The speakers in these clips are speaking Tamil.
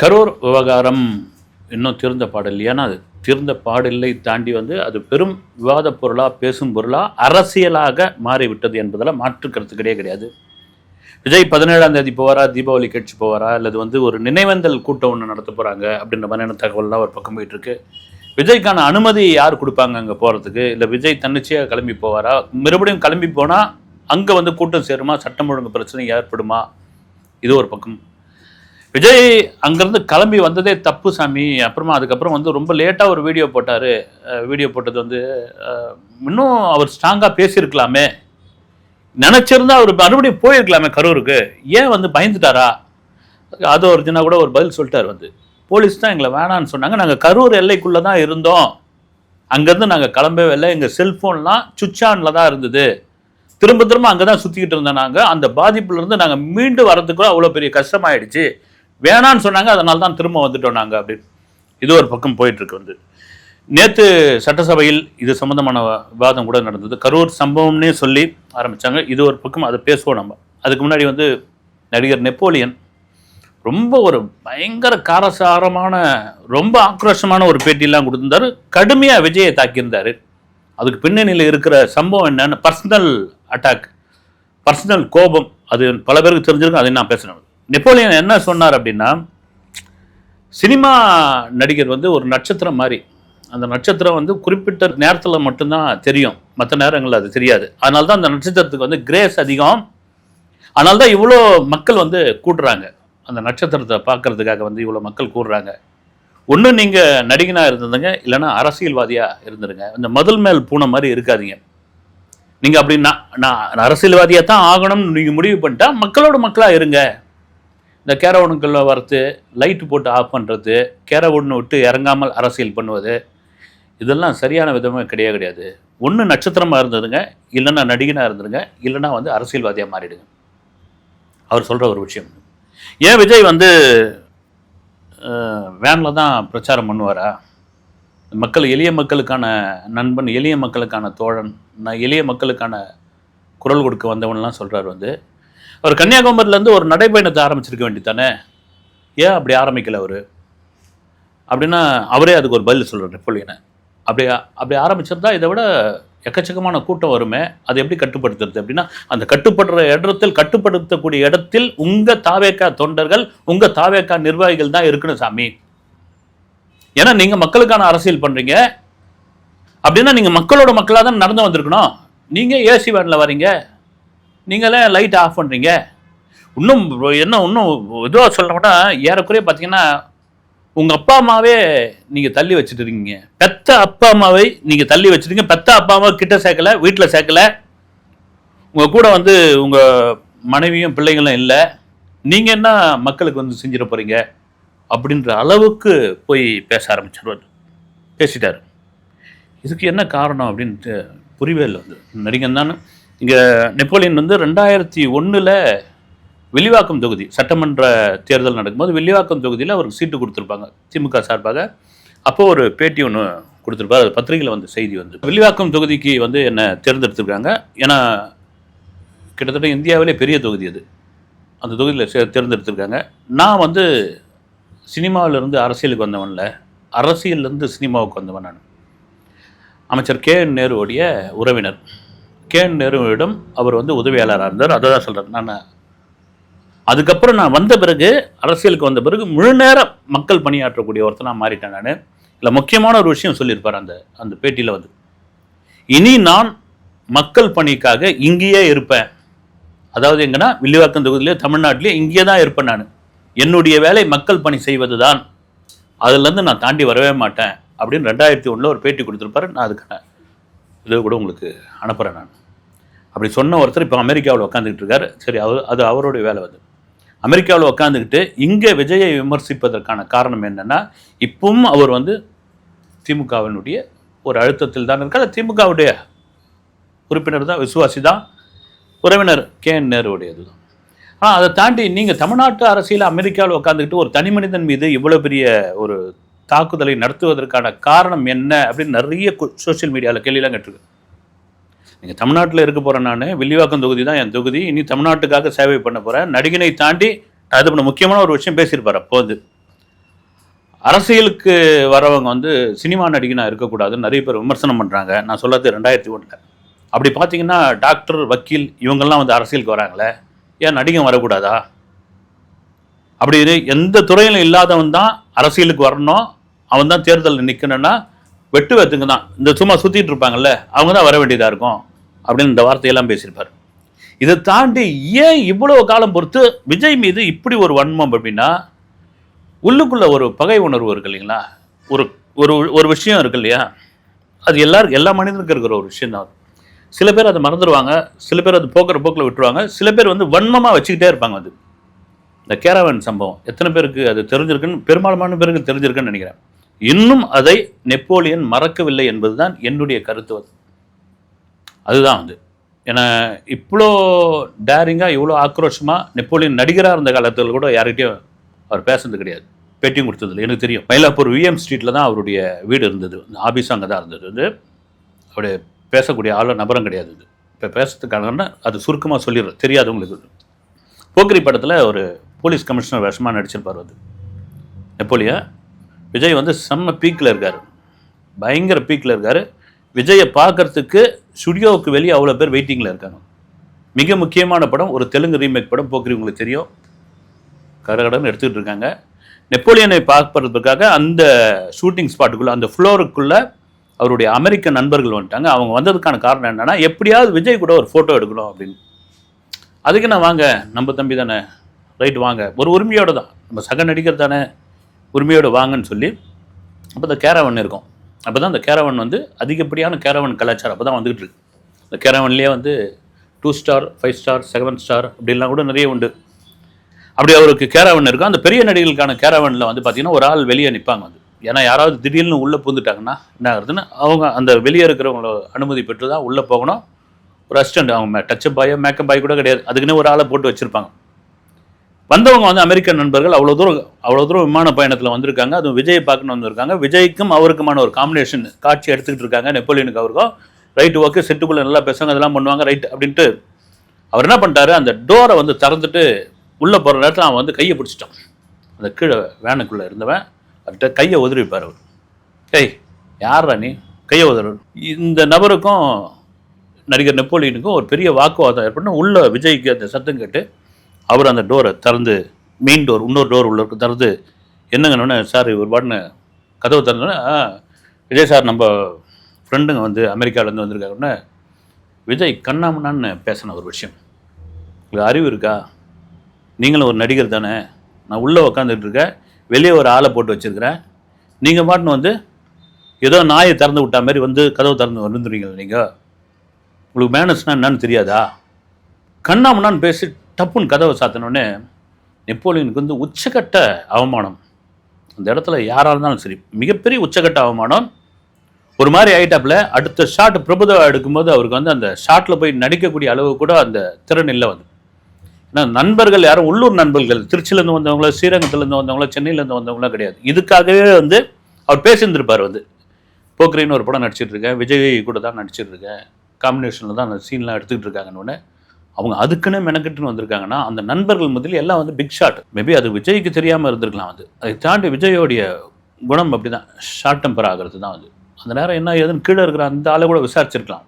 கரூர் விவகாரம் இன்னும் தீர்ந்த பாடல். ஏன்னா அது தீர்ந்த பாடில்லை தாண்டி வந்து அது பெரும் விவாத பொருளாக பேசும் பொருளாக அரசியலாக மாறிவிட்டது என்பதில் மாற்று கருத்து கிடையாது கிடையாது. விஜய் பதினேழாம் தேதி போவாரா தீபாவளி கட்சி போவாரா அல்லது வந்து ஒரு நினைவேந்தல் கூட்டம் ஒன்று நடத்த போகிறாங்க அப்படின்ற மாதிரியான தகவல்லாம் ஒரு பக்கம் போயிட்டுருக்கு விஜய்க்கான அனுமதி யார் கொடுப்பாங்க அங்கே போகிறதுக்கு இல்லை விஜய் தன்னிச்சையாக கிளம்பி போவாரா? மறுபடியும் கிளம்பி போனால் அங்கே வந்து கூட்டம் சேருமா? சட்டம் ஒழுங்கு பிரச்சனை ஏற்படுமா? இது ஒரு பக்கம். விஜய் அங்கேருந்து கிளம்பி வந்ததே தப்பு சாமி. அப்புறமா அதுக்கப்புறம் வந்து ரொம்ப லேட்டாக ஒரு வீடியோ போட்டார். வீடியோ போட்டது வந்து இன்னும் அவர் ஸ்ட்ராங்காக பேசியிருக்கலாமே. நினச்சிருந்தா அவர் மறுபடியும் போயிருக்கலாமே கரூருக்கு. ஏன் வந்து பயந்துட்டாரா? அது ஒரு தினா கூட ஒரு பதில் சொல்லிட்டார் வந்து. போலீஸ் தான் எங்களை வேணான்னு சொன்னாங்க. நாங்கள் கரூர் எல்லைக்குள்ளே தான் இருந்தோம். அங்கேருந்து நாங்கள் கிளம்பவே இல்லை. எங்கள் செல்ஃபோன்லாம் சுவிட்ச் ஆனில் தான் இருந்தது. திரும்ப திரும்ப அங்கே தான் சுற்றிக்கிட்டு இருந்தோம் நாங்கள் அந்த பாதிப்புலேருந்து நாங்கள் மீண்டு வரதுக்குள்ள அவ்வளோ பெரிய கஷ்டமாயிடுச்சு. வேணான்னு சொன்னாங்க அதனால தான் திரும்ப வந்துட்டோம் நாங்கள் அப்படின்னு. இது ஒரு பக்கம் போயிட்டுருக்கு வந்து. நேற்று சட்டசபையில் இது சம்பந்தமான விவாதம் கூட நடந்தது. கரூர் சம்பவம்னே சொல்லி ஆரம்பிச்சாங்க. இது ஒரு பக்கம் அதை பேசுவோம் நம்ம. அதுக்கு முன்னாடி வந்து நடிகர் நெப்போலியன் ரொம்ப ஒரு பயங்கர காரசாரமான ரொம்ப ஆக்ரோஷமான ஒரு பேட்டியெல்லாம் கொடுத்துருந்தாரு. கடுமையாக விஜயை தாக்கியிருந்தாரு. அதுக்கு பின்னணியில் இருக்கிற சம்பவம் என்னென்னு பர்சனல் அட்டாக் பர்சனல் கோபம் அது பல பேருக்கு தெரிஞ்சிருக்கும் அதை நான் பேசுகிறேன் நெப்போலியன் என்ன சொன்னார் அப்படின்னா சினிமா நடிகர் வந்து ஒரு நட்சத்திரம் மாதிரி. அந்த நட்சத்திரம் வந்து குறிப்பிட்ட நேரத்தில் மட்டும்தான் தெரியும். மற்ற நேரங்களில் அது தெரியாது. அதனால தான் அந்த நட்சத்திரத்துக்கு வந்து கிரேஸ் அதிகம். அதனால தான் இவ்வளோ மக்கள் வந்து கூடுறாங்க. அந்த நட்சத்திரத்தை பார்க்கறதுக்காக வந்து இவ்வளோ மக்கள் கூடுறாங்க. ஒன்று நீங்கள் நடிகனாக இருந்ததுங்க இல்லைன்னா அரசியல்வாதியாக இருந்துருங்க. இந்த முதல் மேல் பூனை மாதிரி இருக்காதீங்க. நீங்கள் அப்படின்னா நான் நான் அரசியல்வாதியாக தான் ஆகணும்னு நீங்கள் முடிவு பண்ணிட்டா மக்களோட மக்களாக இருங்க. இந்த கேரவுனுக்குள்ள வரத்து லைட்டு போட்டு ஆஃப் பண்ணுறது கேரவுன்னு விட்டு இறங்காமல் அரசியல் பண்ணுவது இதெல்லாம் சரியான விதமாக கிடையாது கிடையாது. ஒன்று நட்சத்திரமாக இருந்ததுங்க இல்லைன்னா நடிகனாக இருந்துருங்க இல்லைன்னா வந்து அரசியல்வாதியாக மாறிடுங்க. அவர் சொல்கிற ஒரு விஷயம். ஏன் விஜய் வந்து வேனில் தான் பிரச்சாரம் பண்ணுவாரா? மக்கள் எளிய மக்களுக்கான நண்பன் எளிய மக்களுக்கான தோழன் நான் எளிய மக்களுக்கான குரல் கொடுக்க வந்தவன்லாம் சொல்கிறார் வந்து அவர் கன்னியாகுமரியிலேருந்து ஒரு நடைப்பயணத்தை ஆரம்பிச்சிருக்க வேண்டித்தானே ஏன் அப்படி ஆரம்பிக்கல அவர்? அப்படின்னா அவரே அதுக்கு ஒரு பதில் சொல்கிறார் நெப்போலியனை. அப்படி அப்படி ஆரம்பிச்சிருந்தா இதை விட எக்கச்சக்கமான கூட்டம் வருமே அதை எப்படி கட்டுப்படுத்துறது அப்படின்னா அந்த கட்டுப்படுற இடத்தில் கட்டுப்படுத்தக்கூடிய இடத்தில் உங்கள் தாவேக்கா தொண்டர்கள் உங்கள் தாவேக்கா நிர்வாகிகள் தான் இருக்கணும் சாமி. ஏன்னா நீங்கள் மக்களுக்கான அரசியல் பண்ணுறீங்க அப்படின்னா நீங்கள் மக்களோட மக்களாக தான் நடந்து வந்திருக்கணும். நீங்கள் ஏசி வேனில் வரீங்க. நீங்களே லைட் ஆஃப் பண்ணுறீங்க இன்னும் என்ன இன்னும் இதுவாக சொல்லணும்னா ஏறக்குறைய பார்த்தீங்கன்னா உங்கள் அப்பா அம்மாவே நீங்கள் தள்ளி வச்சுட்டு இருக்கீங்க. பெத்த அப்பா அம்மாவை நீங்கள் தள்ளி வச்சுருக்கீங்க பெத்த அப்பா அம்மா கிட்ட சேர்க்கல வீட்டில் சேர்க்கலை. உங்கள் கூட வந்து உங்கள் மனைவியும் பிள்ளைங்களும் இல்லை. நீங்கள் என்ன மக்களுக்கு வந்து செஞ்சிட போகிறீங்க அப்படின்ற அளவுக்கு போய் பேச ஆரம்பிச்சிருவார். பேசிட்டார். இதுக்கு என்ன காரணம் அப்படின்ட்டு புரியவே இல்லை. வந்து நடிகன் தானே. இங்கே நெப்போலியன் வந்து ரெண்டாயிரத்தி ஒன்றில் வில்லிவாக்கம் தொகுதி சட்டமன்ற தேர்தல் நடக்கும்போது வில்லிவாக்கம் தொகுதியில் அவருக்கு சீட்டு கொடுத்துருப்பாங்க திமுக சார்பாக. அப்போ ஒரு பேட்டி ஒன்று கொடுத்துருப்பார் அது பத்திரிகையில் வந்து செய்தி வந்து. வில்லிவாக்கம் தொகுதிக்கு வந்து என்னை தேர்ந்தெடுத்திருக்காங்க? ஏன்னா கிட்டத்தட்ட இந்தியாவிலே பெரிய தொகுதி அது. அந்த தொகுதியில் சே தேர்ந்தெடுத்திருக்காங்க. நான் வந்து சினிமாவிலிருந்து அரசியலுக்கு வந்தவன்ல அரசியல்லேருந்து சினிமாவுக்கு வந்தவன் நான். அமைச்சர் கே என் நேருவுடைய உறவினர். கே நெருவிடம் அவர் வந்து உதவியாளராக இருந்தார். அதை தான் சொல்கிறேன் நான் அதுக்கப்புறம் நான் வந்த பிறகு அரசியலுக்கு வந்த பிறகு முழு நேரம் மக்கள் பணியாற்றக்கூடிய ஒருத்தனாக மாறிட்டேன் நான். இல்லை முக்கியமான ஒரு விஷயம் சொல்லியிருப்பார் அந்த அந்த பேட்டியில் வந்து. இனி நான் மக்கள் பணிக்காக இங்கேயே இருப்பேன். அதாவது எங்கன்னா வில்லிவாக்கம் தொகுதியிலே தமிழ்நாட்டிலே இங்கேயே தான் இருப்பேன் நான். என்னுடைய வேலை மக்கள் பணி செய்வது தான் அதுலேருந்து நான் தாண்டி வரவே மாட்டேன். அப்படின்னு ரெண்டாயிரத்தி ஒன்றில் ஒரு பேட்டி கொடுத்துருப்பாரு. நான் அதுக்கான இதை கூட உங்களுக்கு அனுப்புகிறேன் நான். அப்படி சொன்ன ஒருத்தர் இப்போ அமெரிக்காவில் உட்காந்துக்கிட்டு இருக்காரு. சரி அவர் அது அவருடைய வேலை வந்து அமெரிக்காவில் உட்காந்துக்கிட்டு இங்கே விஜயை விமர்சிப்பதற்கான காரணம் என்னென்னா இப்பவும் அவர் வந்து திமுகவினுடைய ஒரு அழுத்தத்தில் தான் இருக்கார். திமுகவுடைய உறுப்பினர் தான் விசுவாசி தான். உறவினர் கே என் நேருடையது தான். ஆனால் அதை தாண்டி நீங்கள் தமிழ்நாட்டு அரசியல் அமெரிக்காவில் உட்காந்துக்கிட்டு ஒரு தனி மனிதன் மீது இவ்வளோ பெரிய ஒரு தாக்குதலை நடத்துவதற்கான காரணம் என்ன அப்படின்னு நிறைய சோஷியல் மீடியாவில் கேள்வியெல்லாம் கேட்டிருக்கு. நீங்கள் தமிழ்நாட்டில் இருக்க போகிறேன் நான் வில்லிவாக்கம் தொகுதி தான் என் தொகுதி. இனி தமிழ்நாட்டுக்காக சேவை பண்ண போகிறேன் நடிகனை தாண்டி அது பண்ண முக்கியமான ஒரு விஷயம் பேசியிருப்பார் அப்போ வந்து. அரசியலுக்கு வரவங்க வந்து சினிமா நடிகனாக இருக்கக்கூடாதுன்னு நிறைய பேர் விமர்சனம் பண்ணுறாங்க நான் சொல்லது ரெண்டாயிரத்தி ஒன்றில் அப்படி பார்த்தீங்கன்னா டாக்டர் வக்கீல் இவங்கெல்லாம் வந்து அரசியலுக்கு வராங்களே. ஏன் நடிகன் வரக்கூடாதா? அப்படி இது எந்த துறையிலும் இல்லாதவன் தான் அரசியலுக்கு வரணும். அவன் தான் தேர்தலில் நிற்கணும்னா வெட்டு வெத்துங்க தான். இந்த சும்மா சுற்றிட்டு இருப்பாங்கல்ல அவங்க தான் வர வேண்டியதாக இருக்கும் அப்படின்னு இந்த வார்த்தையெல்லாம் பேசியிருப்பார். இதை தாண்டி ஏன் இவ்வளோ காலம் பொறுத்து விஜய் மீது இப்படி ஒரு வன்மம் அப்படின்னா உள்ளுக்குள்ள ஒரு பகை உணர்வு இருக்கு இல்லைங்களா? ஒரு ஒரு ஒரு விஷயம் இருக்கு இல்லையா? அது எல்லாருக்கும் எல்லா மனிதனுக்கும் இருக்கிற ஒரு விஷயம் தான் சில பேர் அதை மறந்துடுவாங்க சில பேர் அது போக்குற போக்கில் விட்டுருவாங்க சில பேர் வந்து வன்மமாக வச்சுக்கிட்டே இருப்பாங்க அது. இந்த கேரவன் சம்பவம் எத்தனை பேருக்கு அது தெரிஞ்சிருக்குன்னு பெரும்பாலான பேருக்கு தெரிஞ்சிருக்குன்னு நினைக்கிறேன். இன்னும் அதை நெப்போலியன் மறக்கவில்லை என்பதுதான் என்னுடைய கருத்து அது அதுதான் வந்து ஏன்னா இவ்வளோ டேரிங்காக இவ்வளோ ஆக்ரோஷமாக நெப்போலியன் நடிகராக இருந்த காலத்தில் கூட யார்கிட்டையும் அவர் பேசுனது கிடையாது. பேட்டியும் கொடுத்ததில்லை. எனக்கு தெரியும். மயிலாப்பூர் விஎம் ஸ்ட்ரீட்டில் தான் அவருடைய வீடு இருந்தது. ஆஃபீஸும் அங்கே தான் இருந்தது. வந்து அவருடைய பேசக்கூடிய ஆள நபரம் கிடையாது இது இப்போ பேசுறதுக்கான அது சுருக்கமாக சொல்லிடுறேன் தெரியாதவங்களுக்கு போக்கிரி படத்தில் ஒரு போலீஸ் கமிஷனர் வேஷமாக நடிச்சிருப்பார் அது. நெப்போலியன் விஜய் வந்து செம்ம பீக்கில் இருக்கார். பயங்கர பீக்கில் இருக்கார். விஜயை பார்க்கறதுக்கு ஸ்டுடியோவுக்கு வெளியே அவ்வளோ பேர் வெயிட்டிங்கில் இருக்காங்க. மிக முக்கியமான படம் ஒரு தெலுங்கு ரீமேக் படம் போக்குறி உங்களுக்கு தெரியும். கடகடன்னு எடுத்துக்கிட்டு இருக்காங்க. நெப்போலியனை பார்ப்பதற்காக அந்த ஷூட்டிங் ஸ்பாட்டுக்குள்ளே அந்த ஃப்ளோருக்குள்ளே அவருடைய அமெரிக்க நண்பர்கள் வந்துட்டாங்க. அவங்க வந்ததுக்கான காரணம் என்னென்னா எப்படியாவது விஜய் கூட ஒரு ஃபோட்டோ எடுக்கணும் அப்படின்னு. அதுக்கு நான் வாங்க. நம்ம தம்பி தானே. ரைட் வாங்க. ஒரு உரிமையோடு தான். நம்ம சக நடிகர் தானே. உரிமையோடு வாங்கன்னு சொல்லி அப்போ இந்த கேரவன் இருக்கும். அப்போ தான் அந்த கேரவன் வந்து அதிகப்படியான கேரவன் கலாச்சாரம் அப்போ தான் வந்துகிட்டு இருக்கு. இந்த கேரவன்லேயே வந்து two star five star seven star அப்படிலாம் கூட நிறைய உண்டு. அப்படி அவருக்கு கேரவன் இருக்கும். அந்த பெரிய நடிகளுக்கான கேரவனில் வந்து பார்த்தீங்கன்னா ஒரு ஆள் வெளியே நிற்பாங்க வந்து. ஏன்னா யாராவது திடீர்னு உள்ளே பூந்துட்டாங்கன்னா என்ன ஆகுதுன்னு அவங்க அந்த வெளியே இருக்கிறவங்கள அனுமதி பெற்று தான் உள்ளே போகணும். ஒரு அசிஸ்டண்ட் அவங்க டச்சப் பாயோ மேக்கப் பாய் கூட கிடையாது. அதுக்குன்னு ஒரு ஆளை போட்டு வச்சுருப்பாங்க. வந்தவங்க வந்து அமெரிக்கன் நண்பர்கள் அவ்வளோ தூரம் அவ்வளோ தூரம் விமான பயணத்தில் வந்திருக்காங்க. அதுவும் விஜயை பார்க்கணும் வந்திருக்காங்க. விஜய்க்கும் அவருக்குமான ஒரு காம்பினேஷன் காட்சி எடுத்துக்கிட்டு இருக்காங்க. நெப்போலியனுக்கு அவருக்கும் ரைட்டு ஓகே செட்டுக்குள்ளே நல்லா பேசுவாங்க அதெல்லாம் பண்ணுவாங்க. ரைட் அப்படின்ட்டு அவர் என்ன பண்ணிட்டாரு? அந்த டோரை வந்து திறந்துட்டு உள்ளே போகிற நேரத்தில் அவன் வந்து கையை பிடிச்சிட்டான். அந்த கீழே வேனுக்குள்ளே இருந்தவன் அவர்கிட்ட கையை உதறிப்பார் அவர். ஏய் யாரா நீ? கையை உதறு இந்த நபருக்கும் நடிகர் நெப்போலியனுக்கும் ஒரு பெரிய வாக்குவாதம் ஏற்பட்டு உள்ள விஜய்க்கு அந்த சத்தம் கேட்டு அவர் அந்த டோரை திறந்து மெயின் டோர் இன்னொரு டோர் உள்ள திறந்து என்னங்கன்னு சார் இவர் பாட்டுன்னு கதவை திறந்தோன்னே "ஆ, விஜய் சார் நம்ம ஃப்ரெண்டுங்க வந்து அமெரிக்காவிலேருந்து வந்திருக்காருன்னு விஜய் கண்ணாமண்ணான்னு பேசின ஒரு விஷயம். உங்களுக்கு அறிவு இருக்கா? நீங்களும் ஒரு நடிகர் தானே நான் உள்ளே உக்காந்துட்டு இருக்கேன் வெளியே ஒரு ஆளை போட்டு வச்சுருக்கிறேன். நீங்கள் பாட்டுன்னு வந்து ஏதோ நாயை திறந்து விட்டா மாதிரி வந்து கதவு திறந்து வந்துடுறீங்க நீங்கள் உங்களுக்கு மேனஸ்னால் என்னன்னு தெரியாதா? கண்ணாமண்ணான்னு பேசி டப்புன்னு கதவை சாத்தினோடனே நெப்போலியனுக்கு வந்து உச்சக்கட்ட அவமானம். அந்த இடத்துல யாராக இருந்தாலும் சரி மிகப்பெரிய உச்சக்கட்ட அவமானம். ஒரு மாதிரி ஆயிட்டாப்புல அடுத்த ஷாட் பிரபுதவா எடுக்கும்போது அவருக்கு வந்து அந்த ஷாட்டில் போய் நடிக்கக்கூடிய அளவு கூட அந்த திறன் இல்லை வந்து. ஏன்னா நண்பர்கள் யாரும் உள்ளூர் நண்பர்கள் திருச்சியிலேருந்து வந்தவங்களோ ஸ்ரீரங்கத்துலேருந்து வந்தவங்களோ சென்னையிலேருந்து வந்தவங்களோ கிடையாது. இதுக்காகவே வந்து அவர் பேசியிருந்திருப்பார் வந்து. போக்ரின்னு ஒரு படம் நடிச்சிட்ருக்கேன் விஜய் கூட தான் நடிச்சிட்ருக்கேன் காம்பினேஷனில் தான் அந்த சீன்லாம் எடுத்துக்கிட்டு இருக்காங்கன்னு உடனே அவங்க அதுக்குன்னு மெனக்கெட்டுன்னு வந்திருக்காங்கன்னா அந்த நண்பர்கள் முதல்ல எல்லாம் வந்து பிக் ஷாட் மேபி அது விஜய்க்கு தெரியாமல் இருந்திருக்கலாம் அது அதை தாண்டி விஜயோடைய குணம் அப்படி தான் ஷார்ட் டெம்பர் ஆகிறது தான் அது அந்த நேரம் என்ன ஏதுன்னு கீழே இருக்கிற அந்த ஆளை கூட விசாரிச்சிருக்கலாம்.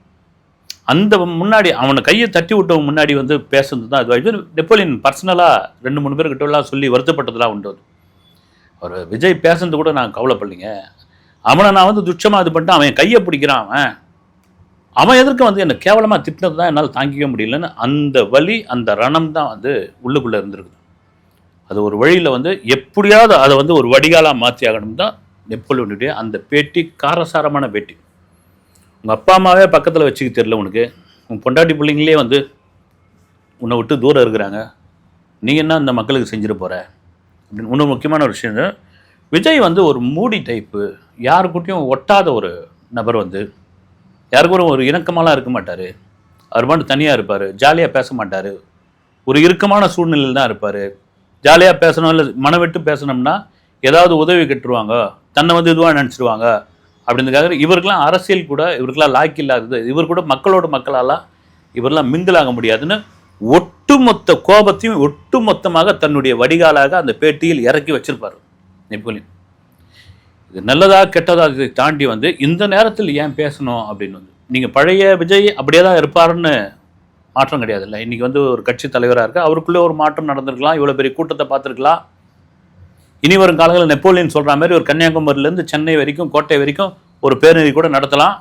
அந்த முன்னாடி அவனை கையை தட்டி விட்டவங்க முன்னாடி வந்து பேசுறது தான் இது நெப்போலியன் பர்சனலாக ரெண்டு மூணு பேர்கிட்டலாம் சொல்லி வருத்தப்பட்டதெல்லாம் உண்டு அது. அவர் விஜய் பேசுனது கூட நான் கவலைப்படலைங்க. அவனை நான் வந்து துச்சமாக இது பண்ணிட்டு அவன் கையை பிடிக்கிறான் அவன். அவன் எதிர்க்க வந்து என்னை கேவலமாக திட்டினது தான் என்னால் தாங்கிக்க முடியலன்னு அந்த வழி அந்த ரணம் தான் வந்து உள்ளுக்குள்ளே இருந்திருக்குது. அது ஒரு வழியில் வந்து எப்படியாவது அதை வந்து ஒரு வடிகாலாக மாற்றி ஆகணும் தான் நெப்போலியனுடைய அந்த பேட்டி காரசாரமான பேட்டி. உங்கள் அப்பா அம்மாவே பக்கத்தில் வச்சுக்க தெரில உனக்கு. உன் பொண்டாட்டி பிள்ளைங்களே வந்து உன்னை விட்டு தூரம் இருக்கிறாங்க. நீ என்ன இந்த மக்களுக்கு செஞ்சிட போகிற அப்படின்னு இன்னொரு முக்கியமான ஒரு விஷயம் விஜய் வந்து ஒரு மூடி டைப்பு யாருக்கிட்டையும் ஒட்டாத ஒரு நபர் வந்து யாருக்கும் ஒரு இணக்கமாலாம் இருக்க மாட்டார். அவர் மட்டும் தனியாக இருப்பார். ஜாலியாக பேச மாட்டார். ஒரு இறுக்கமான சூழ்நிலையில் தான் இருப்பார். ஜாலியாக பேசணும் இல்லை மனம் பேசணும்னா ஏதாவது உதவி கட்டுருவாங்க. தன்னை வந்து இதுவாக நினச்சிடுவாங்க அப்படின்றதுக்காக இவருக்கெல்லாம் அரசியல் கூட இவருக்கெல்லாம் லாய்க்கு இல்லாதது. இவர் கூட மக்களோட மக்களாலாம் இவரெல்லாம் மிங்கிலாக ஆக முடியாதுன்னு ஒட்டுமொத்த கோபத்தையும் ஒட்டுமொத்தமாக தன்னுடைய வடிகாலாக அந்த பேட்டியில் இறக்கி வச்சிருப்பார். நெப்போலியன். இது நல்லதா கெட்டதா இதை தாண்டி வந்து இந்த நேரத்தில் ஏன் பேசணும் அப்படின்னு வந்து நீங்கள் பழைய விஜய் அப்படியே தான் இருப்பாருன்னு மாற்றம் கிடையாது இல்லை இன்றைக்கி வந்து ஒரு கட்சி தலைவராக இருக்கு அவருக்குள்ளே ஒரு மாற்றம் நடந்திருக்கலாம் இவ்வளோ பெரிய கூட்டத்தை பார்த்துருக்கலாம். இனி வரும் காலங்களில் நெப்போலியன் சொல்கிற மாதிரி ஒரு கன்னியாகுமரியிலேருந்து சென்னை வரைக்கும் கோட்டை வரைக்கும் ஒரு பேரணி கூட நடத்தலாம்.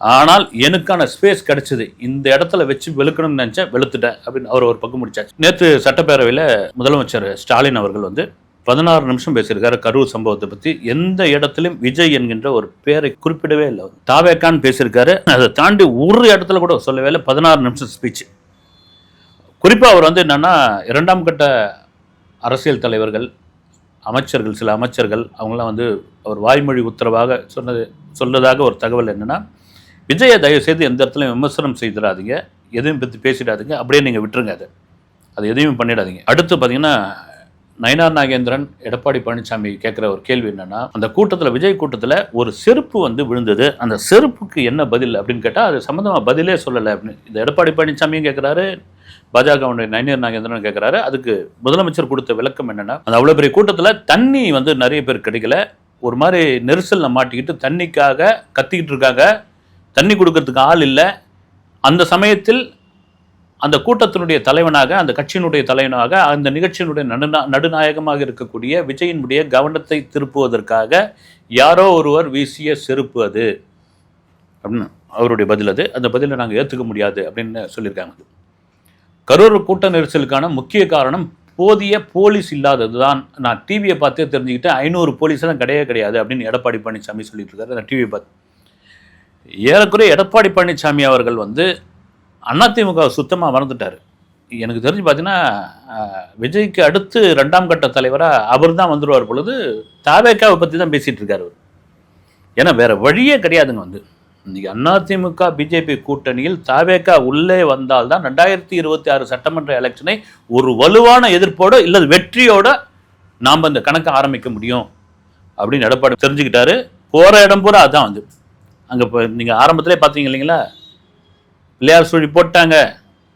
ஆனால் எனக்கான ஸ்பேஸ் கிடைச்சது. இந்த இடத்துல வச்சு வெளுக்கணும்னு நினச்சேன் வெளுத்துட்டேன் அப்படின்னு அவர் ஒரு பக்கம் முடிச்சாச்சு. நேற்று சட்டப்பேரவையில் முதலமைச்சர் ஸ்டாலின் அவர்கள் வந்து பதினாறு நிமிஷம் பேசியிருக்காரு. கரூர் சம்பவத்தை பற்றி எந்த இடத்திலும் விஜய் என்கின்ற ஒரு பேரை குறிப்பிடவே இல்லை. அவர். தாவேக்கான்னு பேசியிருக்காரு. அதை தாண்டி ஒரு இடத்துல கூட சொல்லவே இல்லை. பதினாறு நிமிஷம் ஸ்பீச் குறிப்பாக அவர் வந்து என்னன்னா இரண்டாம் கட்ட அரசியல் தலைவர்கள் அமைச்சர்கள் சில அமைச்சர்கள் அவங்களாம் வந்து அவர் வாய்மொழி உத்தரவாக சொன்னது சொன்னதாக ஒரு தகவல் என்னன்னா விஜயை தயவு செய்து எந்த இடத்துலையும் விமர்சனம் செய்திடாதீங்க. எதையும் பற்றி பேசிடாதீங்க. அப்படியே நீங்கள் விட்டுருங்க அதை. அது எதையும் பண்ணிடாதீங்க. அடுத்து பார்த்தீங்கன்னா நயனார் நாகேந்திரன் எடப்பாடி பழனிசாமி கேட்குற ஒரு கேள்வி என்னன்னா அந்த கூட்டத்தில் விஜய் கூட்டத்தில் ஒரு செருப்பு வந்து விழுந்தது. அந்த செருப்புக்கு என்ன பதில் அப்படின்னு கேட்டால் அது சம்மந்தமாக பதிலே சொல்லலை அப்படின்னு. இந்த எடப்பாடி பழனிசாமியும் கேட்குறாரு பாஜகவுடைய நயனார் நாகேந்திரன் கேட்குறாரு அதுக்கு முதலமைச்சர் கொடுத்த விளக்கம் என்னன்னா அந்த அவ்வளோ பெரிய கூட்டத்தில் தண்ணி வந்து நிறைய பேர் கிடைக்கல. ஒரு மாதிரி நெரிசலில் மாட்டிக்கிட்டு தண்ணிக்காக கத்திக்கிட்டு இருக்காங்க. தண்ணி கொடுக்கறதுக்கு ஆள் இல்லை. அந்த சமயத்தில் அந்த கூட்டத்தினுடைய தலைவனாக அந்த கட்சியினுடைய தலைவனாக அந்த நிகழ்ச்சியினுடைய நடுநா நடுநாயகமாக இருக்கக்கூடிய விஜயினுடைய கவனத்தை திருப்புவதற்காக யாரோ ஒருவர் வீசிய செருப்பு அது. அப்படின்னு அவருடைய பதில் அது. அந்த பதிலை நாங்கள் ஏற்றுக்க முடியாது அப்படின்னு சொல்லியிருக்காங்க. கரூர் கூட்ட நெரிசலுக்கான முக்கிய காரணம் போதிய போலீஸ் இல்லாதது தான் நான் டிவியை பார்த்தே தெரிஞ்சுக்கிட்டேன். ஐநூறு போலீஸ் தான் கிடையவே கிடையாது அப்படின்னு எடப்பாடி பழனிசாமி சொல்லிட்டு இருக்காரு. நான் டிவியை பார்த்து. ஏறக்குறைய எடப்பாடி பழனிசாமி அவர்கள் வந்து அதிமுக சுத்தமாக மறந்துட்டார். எனக்கு தெரிஞ்சு பார்த்தீங்கன்னா விஜய்க்கு அடுத்து ரெண்டாம் கட்ட தலைவராக அவர் தான் வந்துடுவார் பொழுது தாவேக்காவை பற்றி தான் பேசிகிட்டு இருக்கார் அவர். ஏன்னா வேறு வழியே கிடையாதுங்க வந்து. இன்னைக்கு அதிமுக பிஜேபி கூட்டணியில் தாவேக்கா உள்ளே வந்தால்தான் ரெண்டாயிரத்தி இருபத்தி ஆறு சட்டமன்ற எலெக்ஷனை ஒரு வலுவான எதிர்ப்போட இல்லை வெற்றியோட நாம் இந்த கணக்கை ஆரம்பிக்க முடியும் அப்படின்னு எடப்பாடி தெரிஞ்சுக்கிட்டாரு. போகிற இடம் பூரா அதான் வந்து. அங்கே இப்போ நீங்கள் ஆரம்பத்திலே பார்த்தீங்க இல்லைங்களா? பிள்ளையார் சுழி போட்டாங்க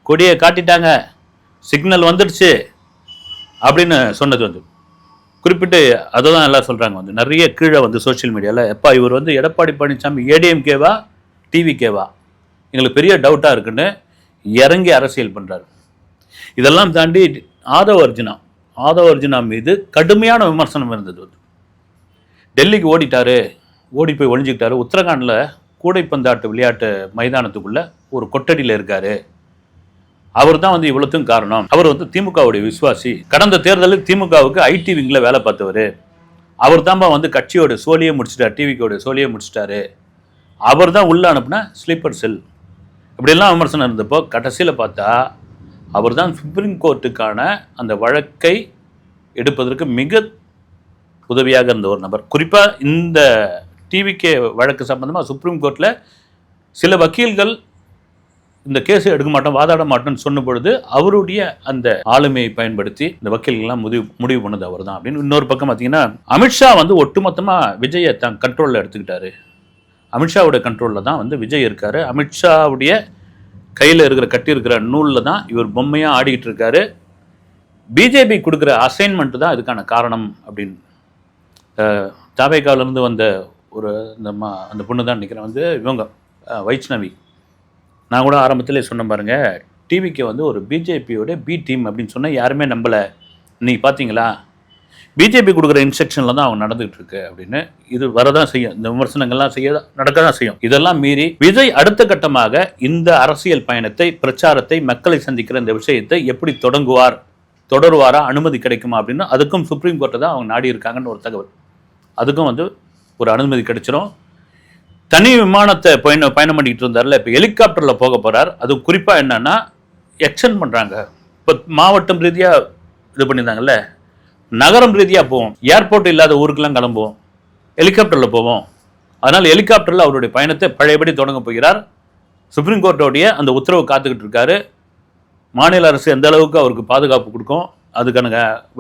கொடியை காட்டிட்டாங்க சிக்னல் வந்துடுச்சு அப்படின்னு சொன்னது வந்து. குறிப்பிட்டு அதை தான் எல்லாம் சொல்கிறாங்க வந்து. நிறைய கீழே வந்து சோஷியல் மீடியாவில் எப்பா இவர் வந்து எடப்பாடி பழனிசாமி ஏடிஎம்கேவா டிவிகேவா எங்களுக்கு பெரிய டவுட்டாக இருக்குன்னு இறங்கி அரசியல் பண்ணுறாரு இதெல்லாம் தாண்டி ஆதவ அர்ஜுனா ஆதவ அர்ஜுனா மீது கடுமையான விமர்சனம் இருந்தது வந்து. டெல்லிக்கு ஓடிட்டாரு ஓடி போய் ஒழிஞ்சிக்கிட்டாரு உத்தரகாண்டில் கூடைப்பந்தாட்டு விளையாட்டு மைதானத்துக்குள்ள ஒரு கொட்டடியில் இருக்காரு. அவர் தான் வந்து இவ்வளோத்துக்கும் காரணம். அவர் வந்து திமுகவுடைய விசுவாசி. கடந்த தேர்தலில் திமுகவுக்கு ஐடி விங்கில் வேலை பார்த்தவர். அவர் தான்பா வந்து கட்சியோட சோழியை முடிச்சிட்டார் டிவிக்கோட சோழியை முடிச்சிட்டாரு. அவர் தான் உள்ள அனுப்புனா ஸ்லீப்பர் செல். இப்படியெல்லாம் விமர்சனம் இருந்தப்போ கடைசியில் பார்த்தா அவர் தான் சுப்ரீம் கோர்ட்டுக்கான அந்த வழக்கை எடுப்பதற்கு மிக உதவியாக இருந்த ஒரு நபர். குறிப்பாக இந்த டிவிகே வழக்கு சம்பந்தமாக சுப்ரீம் கோர்ட்டில் சில வக்கீல்கள் இந்த கேஸ் எடுக்க மாட்டோம் வாதாட மாட்டோம்னு சொன்ன பொழுது அவருடைய அந்த ஆளுமையை பயன்படுத்தி இந்த வக்கீல்கள்லாம் முடிவு முடிவு பண்ணது அவர் தான் அப்படின்னு இன்னொரு பக்கம் பார்த்தீங்கன்னா அமித்ஷா வந்து ஒட்டுமொத்தமாக விஜயை தன் கண்ட்ரோலில் எடுத்துக்கிட்டாரு. அமித்ஷாவுடைய கண்ட்ரோலில் தான் வந்து விஜய் இருக்கார். அமித்ஷாவுடைய கையில் இருக்கிற கட்டியிருக்கிற நூலில் தான் இவர் பொம்மையாக ஆடிக்கிட்டு இருக்காரு. பிஜேபி கொடுக்குற அசைன்மெண்ட் தான் இதுக்கான காரணம் அப்படின்னு அஹ், வந்த ஒரு இந்த மா அந்த பொண்ணு தான் நினைக்கிறேன். வந்து இவங்க வைஷ்ணவி. நான் கூட ஆரம்பத்திலே சொன்ன பாருங்க டிவிக்கு வந்து ஒரு பிஜேபியோட பி டீம் அப்படின்னு சொன்னால் யாருமே நம்பலை. நீ பார்த்தீங்களா பிஜேபி கொடுக்குற இன்ஸ்ட்ரக்ஷனில் தான் அவங்க நடந்துகிட்டு இருக்கு அப்படின்னு இது வரதான் செய்யும். இந்த விமர்சனங்கள்லாம் செய்ய நடக்க தான் செய்யும். இதெல்லாம் மீறி விஜய் அடுத்த கட்டமாக இந்த அரசியல் பயணத்தை பிரச்சாரத்தை மக்களை சந்திக்கிற இந்த விஷயத்தை எப்படி தொடங்குவார் தொடருவாரா அனுமதி கிடைக்குமா அப்படின்னு அதுக்கும் சுப்ரீம் கோர்ட்டை தான் அவங்க நாடி இருக்காங்கன்னு ஒரு தகவல். அதுக்கும் வந்து ஒரு அனுமதி கிடைச்சிரும். தனி விமானத்தை பயணம் பயணம் பண்ணிக்கிட்டு இருந்தார்ல இப்போ ஹெலிகாப்டரில் போக போகிறார் அது குறிப்பாக என்னன்னா எக்ஸ்டென்ட் பண்ணுறாங்க இப்போ மாவட்டம் ரீதியாக இது பண்ணியிருந்தாங்கல்ல நகரம் ரீதியாக போவோம். ஏர்போர்ட் இல்லாத ஊருக்கெல்லாம் கிளம்புவோம். ஹெலிகாப்டரில் போவோம். அதனால் ஹெலிகாப்டரில் அவருடைய பயணத்தை பழையபடி தொடங்க போகிறார். சுப்ரீம் கோர்ட்டோடைய அந்த உத்தரவு காத்துக்கிட்டு இருக்காரு. மாநில அரசு எந்த அளவுக்கு அவருக்கு பாதுகாப்பு கொடுக்கும் அதுக்கான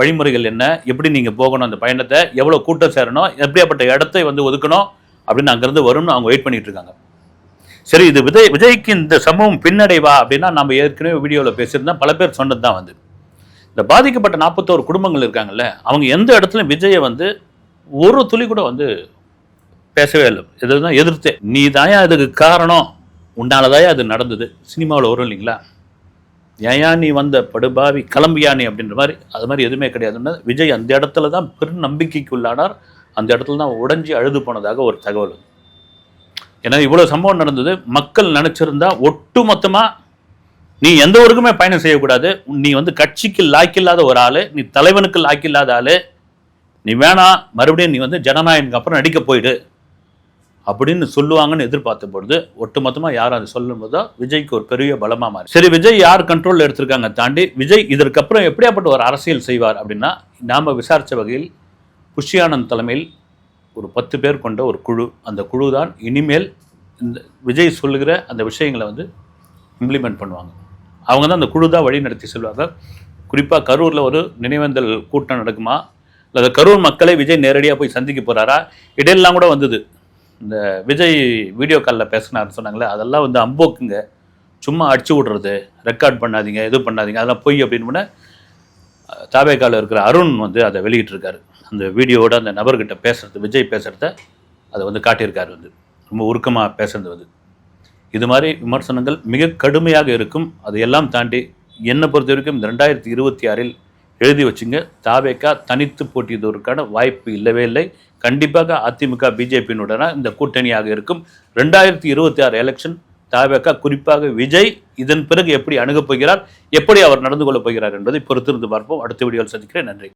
வழிமுறைகள் என்ன? எப்படி நீங்கள் போகணும்? அந்த பயணத்தை எவ்வளோ கூட்டம் சேரணும்? எப்படியாப்பட்ட இடத்தை வந்து ஒதுக்கணும்? அப்படின்னு அங்கேருந்து வரும்னு அவங்க வெயிட் பண்ணிட்டு இருக்காங்க. சரி இது விஜய் விஜய்க்கு இந்த சம்பவம் பின்னடைவா அப்படின்னா நம்ம ஏற்கனவே வீடியோவில் பேசியிருந்தோம். பல பேர் சொன்னது தான் வந்து. இந்த பாதிக்கப்பட்ட நாற்பத்தோரு குடும்பங்கள் இருக்காங்கல்ல அவங்க எந்த இடத்துலையும் விஜயை வந்து ஒரு துளி கூட வந்து பேசவே இல்லை. இதுதான் எதிர்த்தே நீ தாயா அதுக்கு காரணம்? உன்னாலதாயா அது நடந்தது. சினிமாவில் வரும் இல்லைங்களா? ஏயா நீ வந்த படுபாவி கிளம்பியா நீ அப்படின்ற மாதிரி அது மாதிரி எதுவுமே கிடையாதுன்னா விஜய் அந்த இடத்துல தான் பெரும் நம்பிக்கைக்கு உள்ளானார் அந்த இடத்துல தான் உடஞ்சி அழுது போனதாக ஒரு தகவல். ஏன்னா இவ்வளோ சம்பவம் நடந்தது. மக்கள் நினச்சிருந்தா ஒட்டு மொத்தமாக நீ எந்த ஊருக்குமே பயணம் செய்யக்கூடாது. நீ வந்து கட்சிக்கு லாக்கில்லாத ஒரு ஆள் நீ தலைவனுக்கு லாக்கில்லாத ஆள். நீ வேணாம் மறுபடியும் நீ வந்து ஜனநாயகனுக்கு அப்புறம் நடிக்க போயிடு. அப்படின்னு சொல்லுவாங்கன்னு எதிர்பார்த்த பொழுது ஒட்டுமொத்தமாக யாரும் அதை சொல்லும்போது தான் விஜய்க்கு ஒரு பெரிய பலமாக மாறி. சரி விஜய் யார் கண்ட்ரோலில் எடுத்திருக்காங்க தாண்டி விஜய் இதற்கப்புறம் எப்படியாப்பட்ட ஒரு அரசியல் செய்வார் அப்படின்னா நாம் விசாரித்த வகையில் புஷியானந்த் தலைமையில் ஒரு பத்து பேர் கொண்ட ஒரு குழு. அந்த குழு தான் இனிமேல் இந்த விஜய் சொல்லுகிற அந்த விஷயங்களை வந்து இம்ப்ளிமெண்ட் பண்ணுவாங்க. அவங்க தான் அந்த குழு தான் வழி நடத்தி செல்வாங்க குறிப்பாக கரூரில் ஒரு நினைவேந்தல் கூட்டம் நடக்குமா? இல்லை கரூர் மக்களை விஜய் நேரடியாக போய் சந்திக்க போகிறாரா இடையெல்லாம் கூட வந்தது. இந்த விஜய் வீடியோ காலில் பேசினார்னு சொன்னாங்களே அதெல்லாம் வந்து அம்போக்குங்க. சும்மா அடிச்சு விட்றது ரெக்கார்ட் பண்ணாதீங்க இது பண்ணாதீங்க அதெல்லாம் பொய் அப்படின்னு தாபேக்காவில் இருக்கிற அருண் வந்து அதை வெளியிட்டிருக்காரு. அந்த வீடியோவோட அந்த நபர்கிட்ட பேசுறது விஜய் பேசுகிறத அதை வந்து காட்டியிருக்காரு வந்து. ரொம்ப உருக்கமாக பேசுறது வந்து. இது மாதிரி விமர்சனங்கள் மிக கடுமையாக இருக்கும். அதையெல்லாம் தாண்டி என்னை பொறுத்த வரைக்கும் இந்த ரெண்டாயிரத்தி இருபத்தி ஆறில் எழுதி வச்சுங்க. தாவேக்கா தனித்து போட்டியிடுவதற்கான வாய்ப்பு இல்லவே இல்லை. கண்டிப்பாக அதிமுக பிஜேபியினுடனா இந்த கூட்டணியாக இருக்கும். ரெண்டாயிரத்தி இருபத்தி ஆறு எலெக்ஷன் தாவேக்கா குறிப்பாக விஜய் இதன் பிறகு எப்படி அணுகப் போகிறார் எப்படி அவர் நடந்து கொள்ளப் போகிறார் என்பதை பொறுத்திருந்து பார்ப்போம். அடுத்த வீடியோவில் சந்திக்கிறேன். நன்றி.